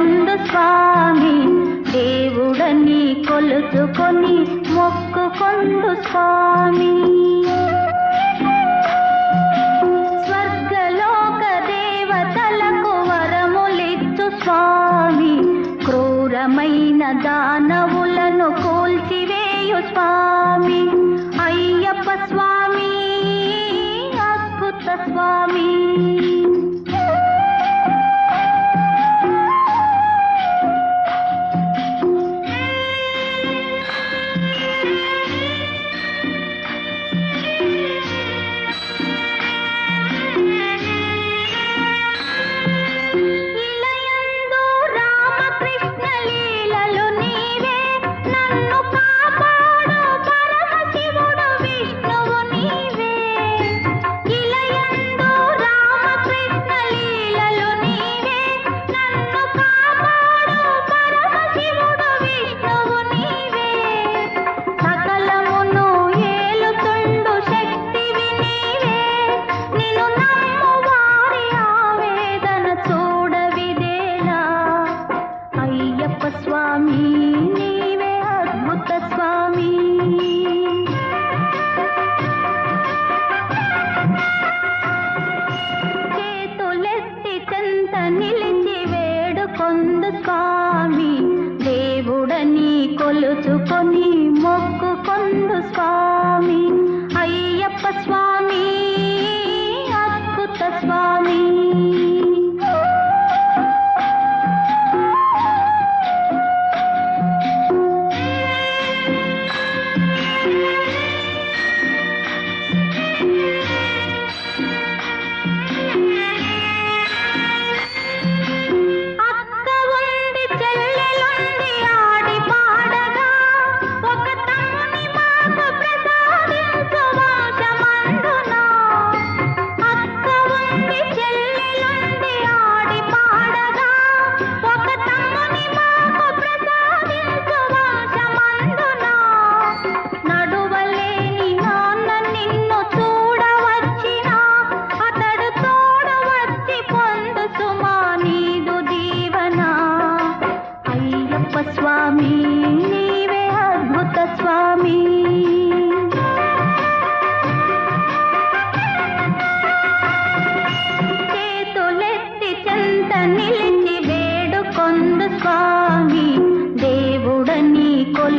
నందు స్వామి దేవుడని కొలుచుకొని మొక్కుకొందు స్వామి. స్వర్గలోక దేవతలకు వరములిచ్చు స్వామి. క్రూరమైన దానవులను కూల్చివేయు స్వామి. అయ్యప్ప స్వామి దేవుడని కొలుచుకొని మొక్కుకొండు స్వామి.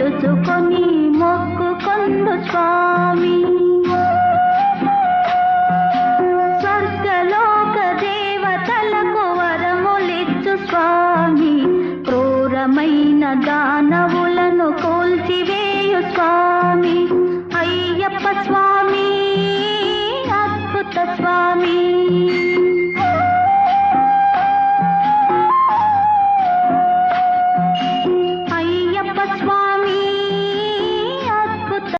తలుచుకొని మొక్కుకొందు స్వామి. స్వర్గలోక దేవతలకు వరములిచ్చు స్వామి. క్రూరమైన దానవులను కోల్చివేయు స్వామి. అయ్యప్ప స్వామి అద్భుత స్వామి.